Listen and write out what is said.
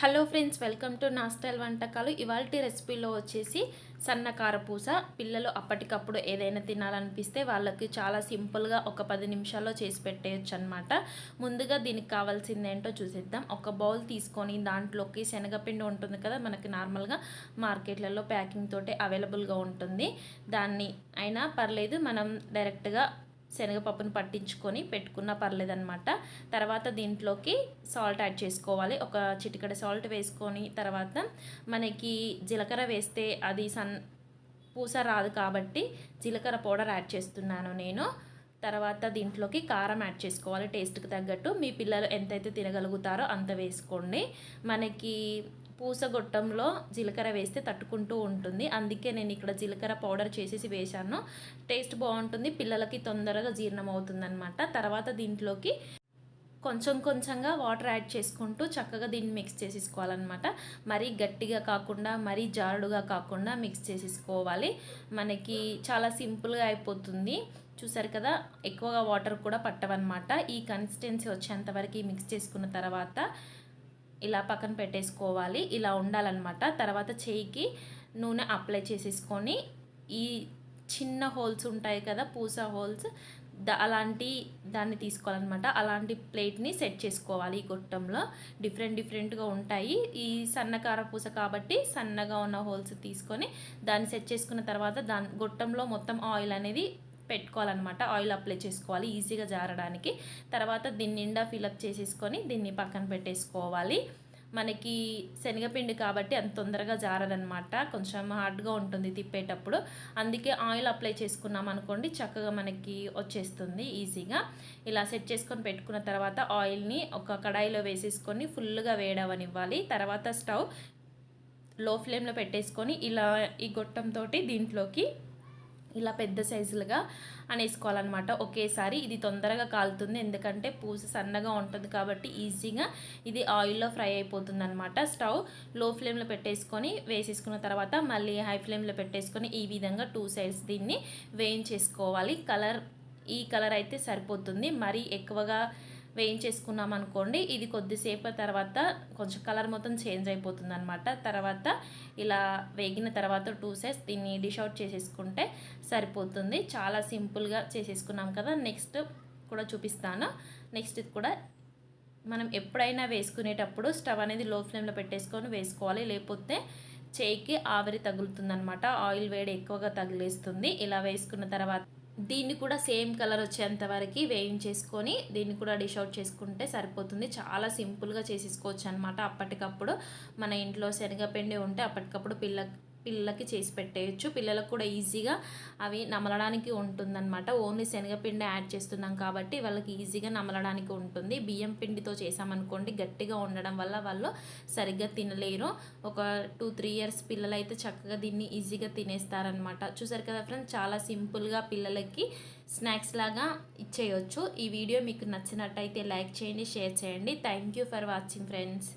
Hello friends welcome to నా style వంటకాలు. ఇవాళ రెసిపీలో వచ్చేసి సన్న కారపూస. పిల్లలు అప్పటికప్పుడు ఏదైనా తినాలనిపిస్తే వాళ్ళకి చాలా సింపుల్గా ఒక పది నిమిషాల్లో చేసి పెట్టేయచ్చు అనమాట ముందుగా దీనికి కావాల్సింది ఏంటో చూసేద్దాం. ఒక బౌల్ తీసుకొని దాంట్లోకి శనగపిండి ఉంటుంది కదా మనకి నార్మల్గా మార్కెట్లలో ప్యాకింగ్ తోటే అవైలబుల్గా ఉంటుంది. దాన్ని అయినా పర్లేదు మనం డైరెక్ట్గా శనగపప్పును పట్టించుకొని పెట్టుకున్న పర్లేదనమాట తర్వాత దీంట్లోకి సాల్ట్ యాడ్ చేసుకోవాలి. ఒక చిటికడ సాల్ట్ వేసుకొని తర్వాత మనకి జీలకర్ర వేస్తే అది సన్ పూస రాదు కాబట్టి జీలకర్ర పౌడర్ యాడ్ చేస్తున్నాను నేను. తర్వాత దీంట్లోకి కారం యాడ్ చేసుకోవాలి టేస్ట్కి తగ్గట్టు. మీ పిల్లలు ఎంతైతే తినగలుగుతారో అంత వేసుకోండి. మనకి పూసగొట్టంలో జీలకర్ర వేస్తే తట్టుకుంటూ ఉంటుంది. అందుకే నేను ఇక్కడ జీలకర్ర పౌడర్ చేసేసి వేశాను. టేస్ట్ బాగుంటుంది. పిల్లలకి తొందరగా జీర్ణం అవుతుందన్నమాట తర్వాత దీంట్లోకి కొంచెం కొంచెంగా వాటర్ యాడ్ చేసుకుంటూ చక్కగా దీన్ని మిక్స్ చేసేసుకోవాలన్నమాట. మరీ గట్టిగా కాకుండా మరీ జారుడుగా కాకుండా మిక్స్ చేసేసుకోవాలి. మనకి చాలా సింపుల్గా అయిపోతుంది. చూసారు కదా ఎక్కువగా వాటర్ కూడా పట్టవన్నమాట. ఈ కన్సిస్టెన్సీ వచ్చేంత వరకు మిక్స్ చేసుకున్న తర్వాత ఇలా పక్కన పెట్టేసుకోవాలి. ఇలా ఉండాలన్నమాట. తర్వాత చేయికి నూనె అప్లై చేసేసుకొని ఈ చిన్న హోల్స్ ఉంటాయి కదా పూస హోల్స్ అలాంటి దాన్ని తీసుకోవాలన్నమాట. అలాంటి ప్లేట్ని సెట్ చేసుకోవాలి ఈ గొట్టంలో. డిఫరెంట్ డిఫరెంట్గా ఉంటాయి. ఈ సన్నకార పూస కాబట్టి సన్నగా ఉన్న హోల్స్ తీసుకొని దాన్ని సెట్ చేసుకున్న తర్వాత దాని గొట్టంలో మొత్తం ఆయిల్ అనేది పెట్టుకోవాలన్నమాట. ఆయిల్ అప్లై చేసుకోవాలి ఈజీగా జారడానికి. తర్వాత దీన్ని నిండా ఫిలప్ చేసేసుకొని దీన్ని పక్కన పెట్టేసుకోవాలి. మనకి శనగపిండి కాబట్టి అంత తొందరగా జారదనమాట కొంచెం హార్డ్గా ఉంటుంది తిప్పేటప్పుడు. అందుకే ఆయిల్ అప్లై చేసుకున్నాం అనుకోండి చక్కగా మనకి వచ్చేస్తుంది ఈజీగా. ఇలా సెట్ చేసుకొని పెట్టుకున్న తర్వాత ఆయిల్ని ఒక కడాయిలో వేసేసుకొని ఫుల్గా వేడవనివ్వాలి. తర్వాత స్టవ్లో ఫ్లేమ్లో పెట్టేసుకొని ఇలా ఈ గొట్టంతో దీంట్లోకి ఇలా పెద్ద సైజులుగా అనేసుకోవాలన్నమాట. ఒకేసారి ఇది తొందరగా కాలుతుంది. ఎందుకంటే పూస సన్నగా ఉంటుంది కాబట్టి ఈజీగా ఇది ఆయిల్లో ఫ్రై అయిపోతుంది అనమాట స్టవ్లో ఫ్లేమ్లో పెట్టేసుకొని వేసేసుకున్న తర్వాత మళ్ళీ హై ఫ్లేమ్లో పెట్టేసుకొని ఈ విధంగా టూ సైడ్స్ దీన్ని వేయించేసుకోవాలి. కలర్ ఈ కలర్ అయితే సరిపోతుంది. మరీ ఎక్కువగా వేయించేసుకున్నాం అనుకోండి ఇది కొద్దిసేపు తర్వాత కొంచెం కలర్ మొత్తం చేంజ్ అయిపోతుంది అనమాట తర్వాత ఇలా వేగిన తర్వాత టూ సైడ్స్ దీన్ని డిష్ అవుట్ చేసేసుకుంటే సరిపోతుంది. చాలా సింపుల్గా చేసేసుకున్నాం కదా. నెక్స్ట్ కూడా చూపిస్తాను. నెక్స్ట్ కూడా మనం ఎప్పుడైనా వేసుకునేటప్పుడు స్టవ్ అనేది లో ఫ్లేమ్లో పెట్టేసుకొని వేసుకోవాలి. లేకపోతే చేయికి ఆవిరి తగులుతుందనమాట ఆయిల్ వేడి ఎక్కువగా తగిలేస్తుంది. ఇలా వేసుకున్న తర్వాత దీన్ని కూడా సేమ్ కలర్ వచ్చేంత వరకు వేయించేసుకొని దీన్ని కూడా డిష్ అవుట్ చేసుకుంటే సరిపోతుంది. చాలా సింపుల్గా చేసేసుకోవచ్చు అనమాట అప్పటికప్పుడు. మన ఇంట్లో శనగపిండి ఉంటే అప్పటికప్పుడు పిల్ల పిల్లలకి చేసి పెట్టేయచ్చు. పిల్లలకు కూడా ఈజీగా అవి నమలడానికి ఉంటుందన్నమాట. ఓన్లీ శనగపిండి యాడ్ చేస్తున్నాం కాబట్టి వాళ్ళకి ఈజీగా నమలడానికి ఉంటుంది. బియ్యం పిండితో చేసామనుకోండి గట్టిగా ఉండడం వల్ల వాళ్ళు సరిగ్గా తినలేరు. ఒక టూ త్రీ ఇయర్స్ పిల్లలు అయితే చక్కగా దీన్ని ఈజీగా తినేస్తారనమాట చూసారు కదా ఫ్రెండ్స్ చాలా సింపుల్గా పిల్లలకి స్నాక్స్ లాగా ఇచ్చేయచ్చు. ఈ వీడియో మీకు నచ్చినట్టయితే లైక్ చేయండి షేర్ చేయండి. Thank you for watching friends.